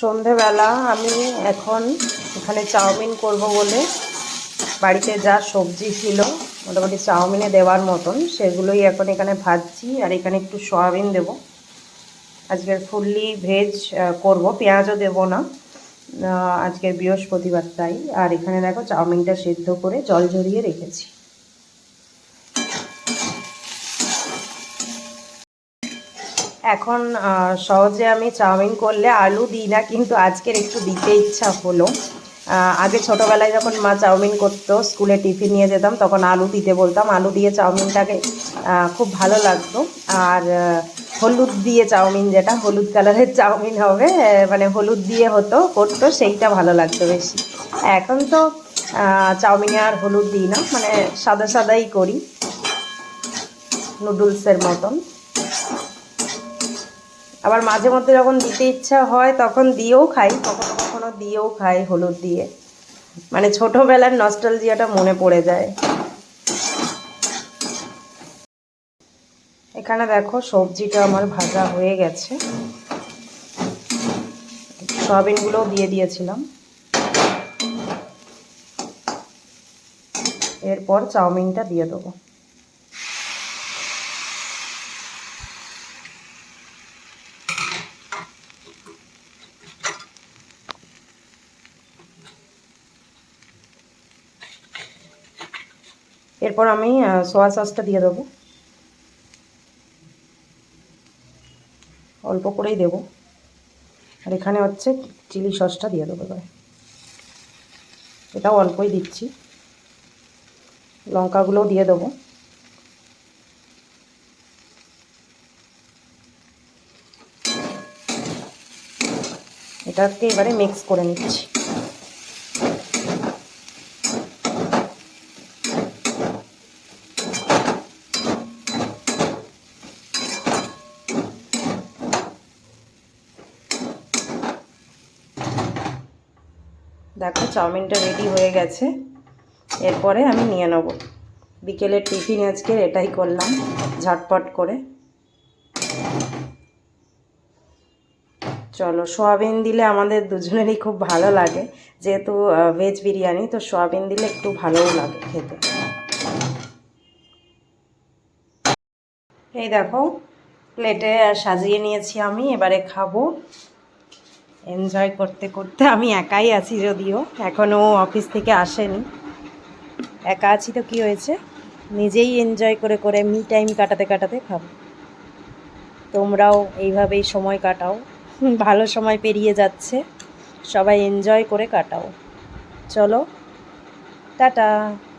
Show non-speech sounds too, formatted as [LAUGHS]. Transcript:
সন্ধেবেলা আমি এখন এখানে চাউমিন করব বলে বাড়িতে যা সবজি ছিল মোটামুটি চাউমিনে দেওয়ার মতন সেগুলোই এখন এখানে ভাজছি আর এখানে একটু সয়াবিন দেব। আজকের ফুললি ভেজ করব পেঁয়াজও দেব না আহ, আজকের বৃহস্পতিবার তাই। আর এখানে দেখো চাউমিনটা সেদ্ধ করে জল ঝরিয়ে রেখেছি। এখন সহজে আমি চাউমিন করলে আলু দিই না, কিন্তু আজকের একটু দিতে ইচ্ছা হলো। আগে ছোটোবেলায় যখন মা চাউমিন করতো, স্কুলে টিফিন নিয়ে যেতাম, তখন আলু দিতে বলতাম। আলু দিয়ে চাউমিনটাকে খুব ভালো লাগতো। আর হলুদ দিয়ে চাউমিন যেটা, হলুদ কালারের চাউমিন হবে মানে হলুদ দিয়ে হতো, করতো, সেইটা ভালো লাগতো বেশি। এখন তো চাউমিনে আর হলুদ দিই না মানে সাদা সাদাই করি, নুডলসের মতন। আবার মাঝে মধ্যে যখন দিতে ইচ্ছা হয়, তখন দিয়েও খাই। কখনো কখনো দিয়েও খাই হলুদ দিয়ে। মানে ছোটোবেলার নস্টালজিয়াটা মনে পড়ে যায়। এখানে দেখো, সবজিটা আমার ভাজা হয়ে গেছে। সয়াবিনগুলোও দিয়ে দিয়েছিলাম। এরপর চাউমিনটা দিয়ে দেবো। এরপর আমি সোয়া সসটা দিয়ে দেবো। অল্প করেই দেবো। আর এখানে হচ্ছে চিলি সসটা দিয়ে দেবো এবার। এটাও অল্পই দিচ্ছি। লঙ্কাগুলোও দিয়ে দেবো। এটাকে এবারে মিক্স করে নিচ্ছি। দেখো, চাউমিনটা রেডি হয়ে গেছে। এরপরে আমি নিয়ে নেব। বিকেলের টিফিন আজকে, এটাই করলাম, ঝটপট করে। চলো, সোয়াবিন দিলে আমাদের দুজনেরই খুব ভালো লাগে। যেহেতু ভেজ বিরিয়ানি, তো সোয়াবিন দিলে একটু ভালোও লাগে খেতে। এই দেখো প্লেটে সাজিয়ে নিয়েছি আমি, এবারে খাব। এনজয় করতে করতে আমি একাই আছি যদিও এখনও অফিস থেকে আসেনি। একা আছি তো কি হয়েছে? নিজেই এনজয় করে করে মি টাইম কাটাতে কাটাতে খাব তোমরাও এইভাবেই সময় কাটাও। [LAUGHS] ভালো সময় পেরিয়ে যাচ্ছে। সবাই এনজয় করে কাটাও। চলো, টাটা।